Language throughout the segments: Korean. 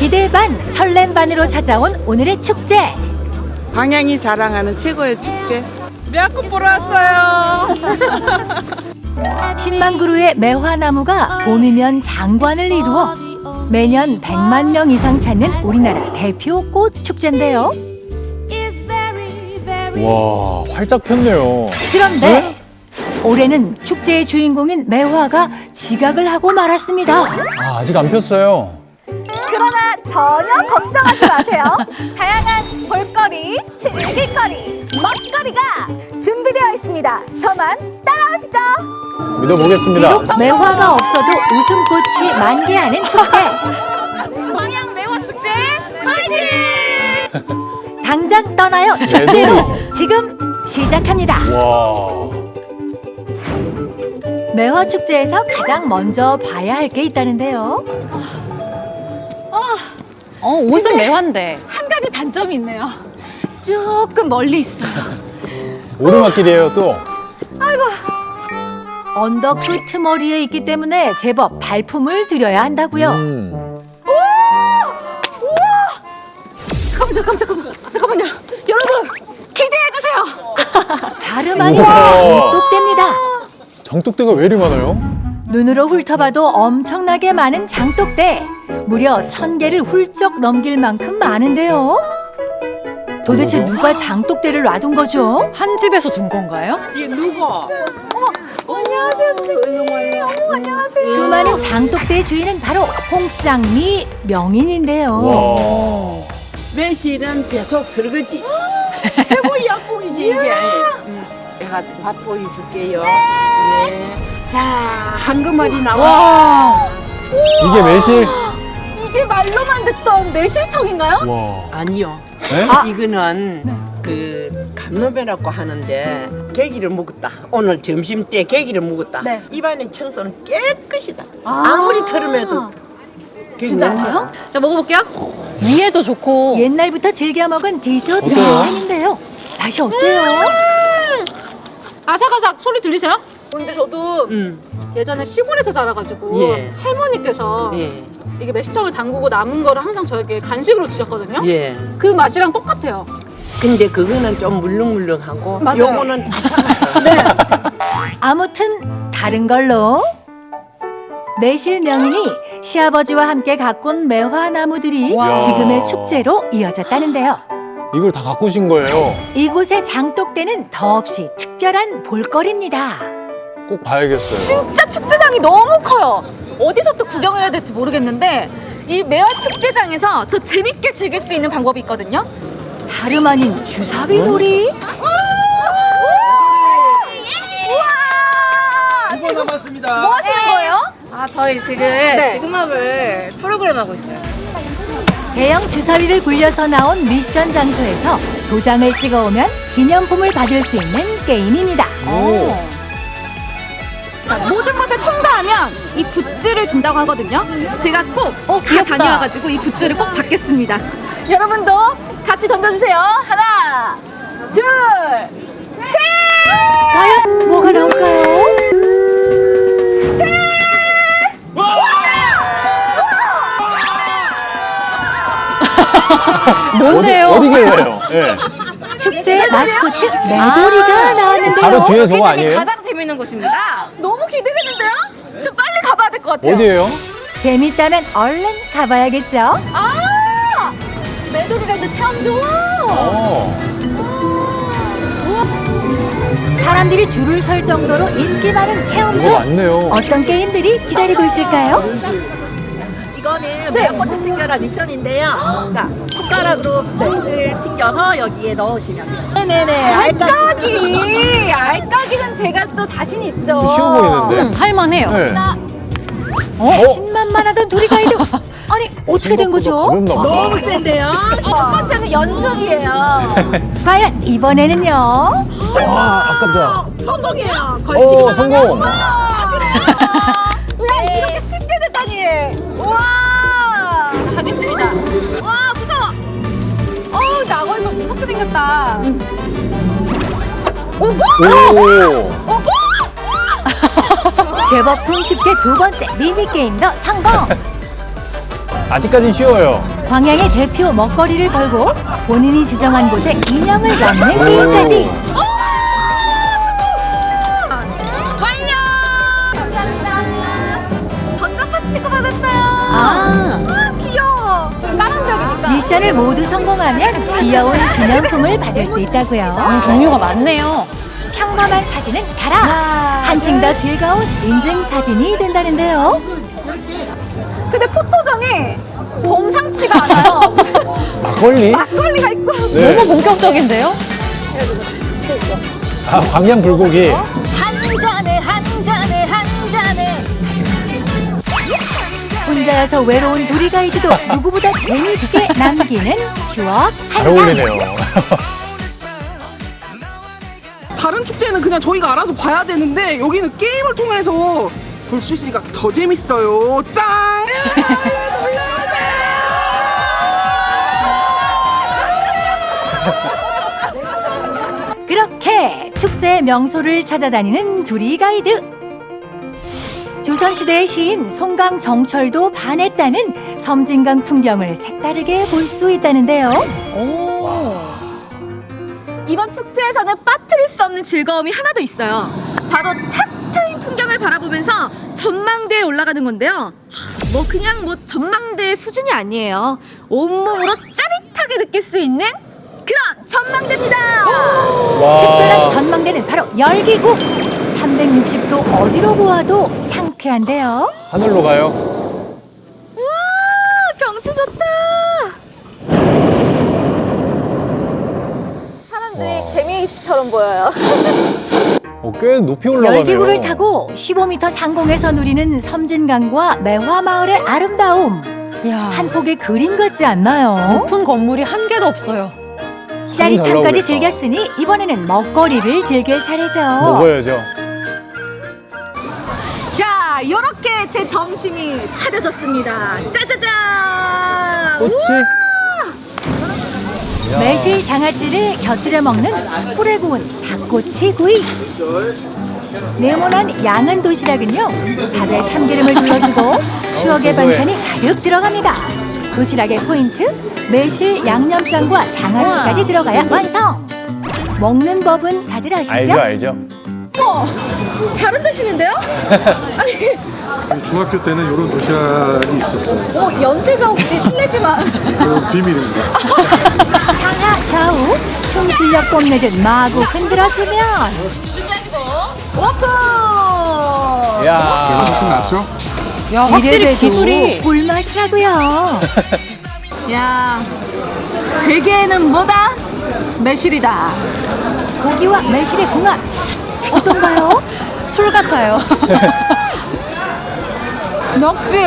기대 반 설렘 반으로 찾아온 오늘의 축제. 방향이 자랑하는 최고의 축제. 미역국 보러 왔어요. 10만 그루의 매화나무가 봄이면 장관을 이루어 매년 100만 명 이상 찾는 우리나라 대표 꽃 축제인데요. 와, 활짝 폈네요. 그런데 올해는 축제의 주인공인 매화가 지각을 하고 말았습니다. 아, 아직 안 폈어요. 그러나 전혀 걱정하지 마세요. 다양한 볼거리, 즐길거리, 먹거리가 준비되어 있습니다. 저만 따라오시죠. 믿어보겠습니다. 매화가 없어도 웃음꽃이 만개하는 축제. 광양 매화 축제 파이팅! 당장 떠나요 축제로 지금 시작합니다. 와. 매화 축제에서 가장 먼저 봐야 할 게 있다는데요. 어, 옷은 매화인데. 한 가지 단점이 있네요. 조금 멀리 있어요. 오르막길이에요, 또. 언덕 끄트머리에 있기 때문에 제법 발품을 들여야 한다고요. 음. 잠깐만요, 잠깐만, 잠깐만요. 여러분 기대해 주세요. 다름 아닌 우와. 장독대입니다. 장독대가 왜 이리 많아요? 눈으로 훑어봐도 엄청나게 많은 장독대. 무려 천 개를 훌쩍 넘길 만큼 많은데요. 도대체 누가 장독대를 놔둔 거죠? 한 집에서 둔 건가요? 이 누구? 안녕하세요, 선생님. 어머, 안녕하세요. 수많은 장독대의 주인은 바로 홍쌍미 명인인데요. 와. 매실은 배속 설거지. 최고 약국이지 이게. 음, 내가 맛보여 줄게요. 네. 자, 한금알이 나와. 와. 이게 매실? 말로만 듣던 매실청인가요? 와. 아니요. 네? 이거는 그 감노배라고 하는데 계기를 묵었다. 오늘 점심 때 계기를 묵었다. 네. 입안의 청소는 깨끗이다. 아. 아무리 털으면도 진짜요? 자 먹어볼게요. 위에도 좋고. 옛날부터 즐겨 먹은 디저트 어때요? 셈인데요. 맛이 어때요? 아삭아삭 소리 들리세요? 근데 저도 음, 예전에 시골에서 자라가지고 예. 할머니께서 예, 이게 매실청을 담그고 남은 거를 항상 저에게 간식으로 주셨거든요. 예. 그 맛이랑 똑같아요. 근데 그거는 좀 물렁물렁하고 맞아요. 요거는 아무튼 다른 걸로 매실 명인이 시아버지와 함께 가꾼 매화나무들이 와. 지금의 축제로 이어졌다는데요. 이걸 다 갖고 오신 거예요. 이곳의 장독대는 더없이 특별한 볼거리입니다. 꼭 봐야겠어요. 진짜 축제장이 너무 커요. 어디서부터 구경을 해야 될지 모르겠는데 이 매화 축제장에서 더 재밌게 즐길 수 있는 방법이 있거든요. 다름 아닌 주사위 놀이. 우와! 지금 남았습니다. 뭐 하시는 거예요? 아, 저희 지금 네. 지금업을 프로그램 하고 있어요. 대형 주사위를 굴려서 나온 미션 장소에서 도장을 찍어오면 기념품을 받을 수 있는 게임입니다. 오. 자, 모든 것을 통과하면 이 굿즈를 준다고 하거든요. 제가 꼭 어, 다 귀엽다. 다녀와가지고 이 굿즈를 꼭 받겠습니다. 여러분도 같이 던져주세요. 하나, 둘, 셋! 과연 뭐가 나올까요? 뭔데요? 어디, 계세요? 예. 축제 마스코트 매돌이가 나왔는데요. 바로 뒤에 저거 아니에요? 가장 재밌는 곳입니다. 너무 기대되는데요? 저 빨리 가봐야 될 것 같아요. 어디예요? 재밌다면 얼른 가봐야겠죠. 아! 메도리랜드 참 좋아! 어. 사람들이 줄을 설 정도로 인기 많은 뭐가 체험장. 많네요. 어떤 게임들이 기다리고 있을까요? 이거는 매화꽃을 튕겨라 미션인데요. 자, 손가락으로 꽃을 튕겨서 여기에 넣으시면 돼요. 네네네. 알까기! 알까기는 제가 또 자신 있죠. 또 쉬워 보이는데? 음, 할만해요. 네. 어? 자신만만하던 둘이 가이드. 아니 어떻게 된 거죠? 너무 센데요. 첫 번째는 연습이에요. 과연 이번에는요? 와, 아깝다. 성공이에요. 걸치기만 오, 성공. 와, 이렇게 쉽게 됐다니! 우와! 자, 가겠습니다. 와, 무서워! 어우, 나거 이거 무섭게 생겼다. 오, 뭐? 오. 어, 뭐? 제법 손쉽게 두 번째 미니 게임도 성공. 아직까진 쉬워요. 광양의 대표 먹거리를 걸고 본인이 지정한 곳에 인형을 넣는 게임까지. 완료! 감사합니다. 번쩍 파 스티커 받았어요. 아, 아, 귀여워. 까만 벽이니까. 미션을 모두 성공하면 귀여운 기념품을 받을 수 있다고요. 음, 종류가 많네요. 평범한 사진은 가라. 한층 더 즐거운 인증 사진이 된다는데요. 근데 포토전이 범상치가 않아요. 막걸리? 막걸리가 있고. 네. 너무 본격적인데요? 아, 광양 불고기. 한 잔에 한 잔에 한 잔에. 혼자여서 외로운 둘이 가이드도 누구보다 재미있게 남기는 추억 잘 한 장. 어울리네요. 다른 축제는 그냥 저희가 알아서 봐야 되는데 여기는 게임을 통해서 볼 수 있으니까 더 재밌어요. 짱! 그렇게 축제의 명소를 찾아다니는 둘이 가이드. 조선시대의 시인 송강 정철도 반했다는 섬진강 풍경을 색다르게 볼 수 있다는데요. 오. 이번 축제에서는 빠뜨릴 수 없는 즐거움이 하나 더 있어요. 바로 탁 트인 풍경을 바라보면서 전망대에 올라가는 건데요. 하, 뭐 그냥 뭐 전망대 수준이 아니에요. 온몸으로 짜릿하게 느낄 수 있는 그런 전망대입니다. 특별한 전망대는 바로 열기구. 360도 어디로 보아도 상쾌한데요. 하늘로 가요. 아, 경치 좋다. 사람들이 와. 개미처럼 보여요. 어, 꽤 높이 올라가네요. 열기구를 타고 15m 상공에서 누리는 섬진강과 매화마을의 아름다움. 야, 한 폭의 그림 같지 않나요? 높은 건물이 한 개도 없어요. 잘 짜릿함까지 나오겠다. 즐겼으니 이번에는 먹거리를 즐길 차례죠. 먹어야죠. 자, 이렇게 제 점심이 차려졌습니다. 짜자잔! 꽃이? 매실 장아찌를 곁들여 먹는 숯불에 구운 닭꼬치 구이. 네모난 양은 도시락은요 밥에 참기름을 둘러주고 추억의 반찬이 가득 들어갑니다. 도시락의 포인트 매실 양념장과 장아찌까지. 들어가야 완성. 먹는 법은 다들 아시죠? 알죠, 알죠. 잘은 드시는데요? 아니, 중학교 때는 이런 도시락이 있었어요. 어, 연세가 혹시 실례지만. 그 비밀입니다. 상하 좌우 춤 실력 뽐내듯 마구 흔들어주면 오픈! 훨씬 야 낫죠? 야, 확실히 이래봬도 기술이. 꿀맛이라고요. 야, 괴계에는 뭐다? 매실이다. 고기와 매실의 궁합 어떤가요? 술 같아요. 역시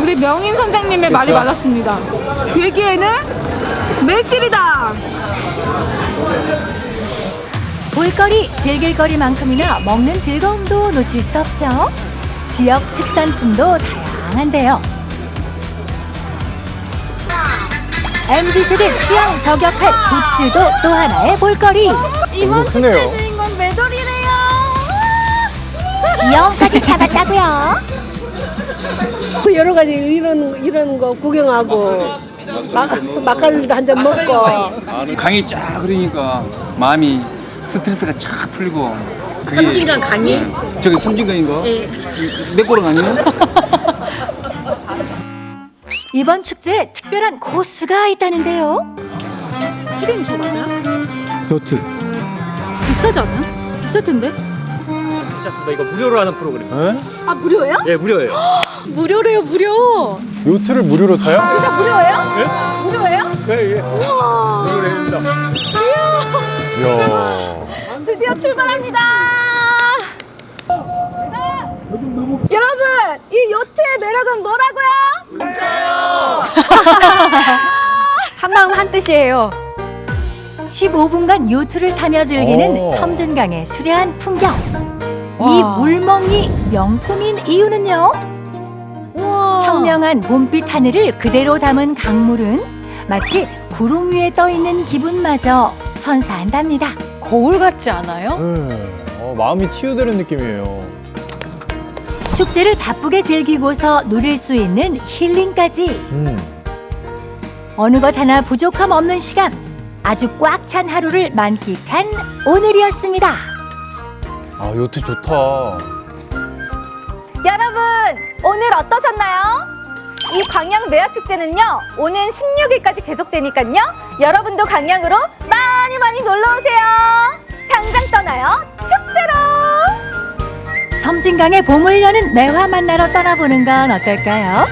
우리 명인 선생님의 말이 그쵸? 맞았습니다. 괴기에는 매실이다. 볼거리, 즐길거리만큼이나 먹는 즐거움도 놓칠 수 없죠. 지역 특산품도 다양한데요. MZ 세대 취향 저격할 굿즈도 또 하나의 볼거리. 이거 크네요. 귀여움까지 잡았다고요. 그 여러 가지 이런 이런 거 구경하고 막 막걸리도 한 잔 먹고 강이 쫙 흐르니까 마음이 스트레스가 쫙 풀리고 그게 섬진강 강이? 네. 저기 섬진강인가? 내 거랑 아니에요? 이번 축제에 특별한 코스가 있다는데요. 피디님 줘봤어요? 요트. 비싸지 않아요? 비쌀 텐데. 괜찮습니다. 이거 무료로 하는 프로그램. 에? 아 무료예요? 예, 무료예요. 무료래요 무료. 요트를 무료로 타요? 진짜 무료예요? 무료예요? 예, 예. 우와. 무료로 됩니다. 이야. 드디어 출발합니다. 여러분, 이 요트의 매력은 뭐라고요? 한마음 한뜻이에요. 15분간 요트를 타며 즐기는 오. 섬진강의 수려한 풍경. 이 와. 물멍이 명품인 이유는요. 청명한 봄빛 하늘을 그대로 담은 강물은 마치 구름 위에 떠 있는 기분마저 선사한답니다. 거울 같지 않아요? 음, 어, 마음이 치유되는 느낌이에요. 축제를 바쁘게 즐기고서 누릴 수 있는 힐링까지 음. 어느 것 하나 부족함 없는 시간 아주 꽉 찬 하루를 만끽한 오늘이었습니다. 아, 요트 좋다. 여러분 오늘 어떠셨나요? 이 광양 매화 축제는요 오는 16일까지 계속되니까요 여러분도 광양으로 많이 많이 놀러 오세요. 당장 떠나요 축제로. 섬진강의 봄을 여는 매화 만나러 떠나보는 건 어떨까요?